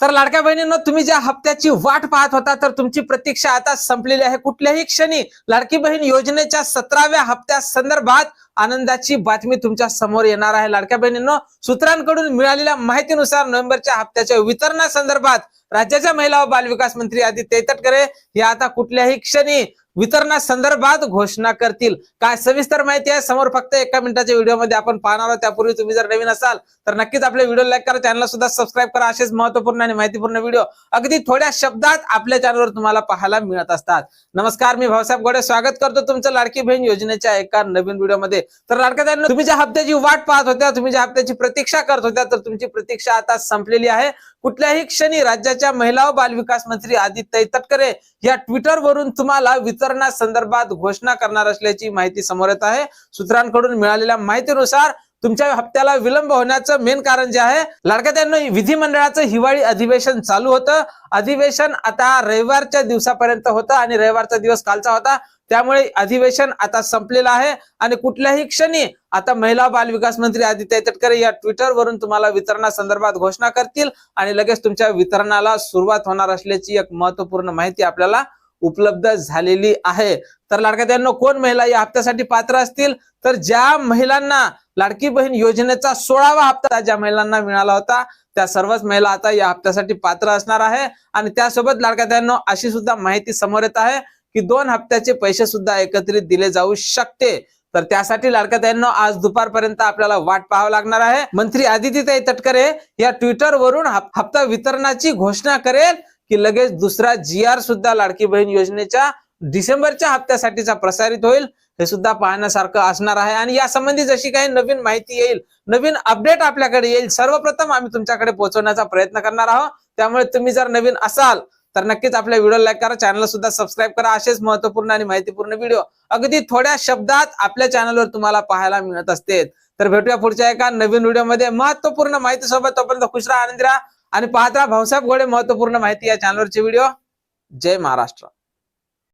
तर लाडक्या बहिणींनो तुम्ही ज्या हप्त्याची वाट पाहत होता तर तुमची प्रतीक्षा आता संपलेली आहे. कुठल्याही क्षणी लाडकी बहीण योजनेच्या सतराव्या हप्त्या संदर्भात आनंदाची बातमी तुमच्यासमोर येणार आहे. लाडक्या बहिणींनो सूत्रांकडून मिळालेल्या माहितीनुसार नोव्हेंबरच्या हप्त्याच्या वितरणासंदर्भात राज्याच्या महिला व बालविकास मंत्री आदित्य तेतटकरे या आता कुठल्याही क्षणी वितरणासंदर्भात घोषणा करतील. काय सविस्तर माहिती आहे समोर फक्त एका मिनिटाच्या व्हिडिओमध्ये आपण पाहणार आहोत. त्यापूर्वी तुम्ही जर नवीन असाल तर नक्कीच आपले व्हिडिओ लाईक करा चॅनलला सुद्धा सबस्क्राईब करा. असेच महत्त्वपूर्ण आणि माहितीपूर्ण व्हिडिओ अगदी थोड्या शब्दात आपल्या चॅनलवर तुम्हाला पाहायला मिळत असतात. नमस्कार मी भाऊसाहेब गोडे. स्वागत करतो तुमचं लाडकी बहीण योजनेच्या एका नवीन व्हिडिओमध्ये. तर लाडक्या तुम्ही ज्या हप्त्याची वाट पाहत होत्या तुम्ही ज्या हप्त्याची प्रतीक्षा करत होत्या तर तुमची प्रतीक्षा आता संपलेली आहे. कुठल्याही क्षणी राज्याच्या महिला व बालविकास मंत्री आदित्य तटकरे या ट्विटर वरून तुम्हाला वितरणासंदर्भात घोषणा करणार असल्याची माहिती समोर येत आहे. सूत्रांकडून मिळालेल्या माहितीनुसार तुमच्या हप्त्याला विलंब होण्याचं मेन कारण जे आहे लाडक्या विधिमंडळाचं हिवाळी अधिवेशन चालू होतं. अधिवेशन आता रविवारच्या दिवसापर्यंत होतं आणि रविवारचा दिवस कालचा होता. त्यामुळे अधिवेशन आता संपलेलं आहे. आणि कुठल्याही क्षणी आता महिला बाल विकास मंत्री आदित्य तटकरे या ट्विटर वरून तुम्हाला वितरणासंदर्भात घोषणा करतील. आणि लगेच तुमच्या वितरणाला सुरुवात होणार असल्याची एक महत्त्वपूर्ण माहिती आपल्याला उपलब्ध झालेली आहे. तर लाडक्या त्यांना कोण महिला या हप्त्यासाठी पात्र असतील? तर ज्या महिलांना लाडकी बहीण योजनेचा सोळावा हप्ता ज्या महिलांना मिळाला होता त्या सर्वच महिला आता या हप्त्यासाठी पात्र असणार आहे. आणि त्यासोबत लाडक्या त्यांना अशी सुद्धा माहिती समोर येत आहे की दोन हप्त्याचे पैसे सुद्धा एकत्रित दिले जाऊ शकते. तर त्यासाठी लाडक्या त्यांना आज दुपारपर्यंत आपल्याला वाट पाहावं लागणार आहे. मंत्री आदित्यताई तटकरे या ट्विटर वरून हप्ता वितरणाची घोषणा करेल. की लगेच दुसरा जी आर सुद्धा लाडकी बहीण योजनेच्या डिसेंबरच्या हप्त्यासाठीचा प्रसारित होईल. हे सुद्धा पाहण्यासारखं असणार आहे. आणि या संबंधी जशी काही नवीन माहिती येईल नवीन अपडेट आपल्याकडे येईल सर्वप्रथम आम्ही तुमच्याकडे पोहोचवण्याचा प्रयत्न करणार आहोत. त्यामुळे तुम्ही जर नवीन असाल तर नक्कीच आपल्या व्हिडिओ लाईक करा चॅनलला सुद्धा सबस्क्राईब करा. असेच महत्त्वपूर्ण आणि माहितीपूर्ण व्हिडिओ अगदी थोड्या शब्दात आपल्या चॅनलवर तुम्हाला पाहायला मिळत असते तर भेटूया पुढच्या एका नवीन व्हिडिओमध्ये महत्त्वपूर्ण माहिती सोबत तोपर्यंत खुश राहा आनंदी राहा. आणि पाहत राहा भाऊसाहेब गोडे महत्त्वपूर्ण माहिती या चॅनलवरचे व्हिडिओ जय महाराष्ट्र.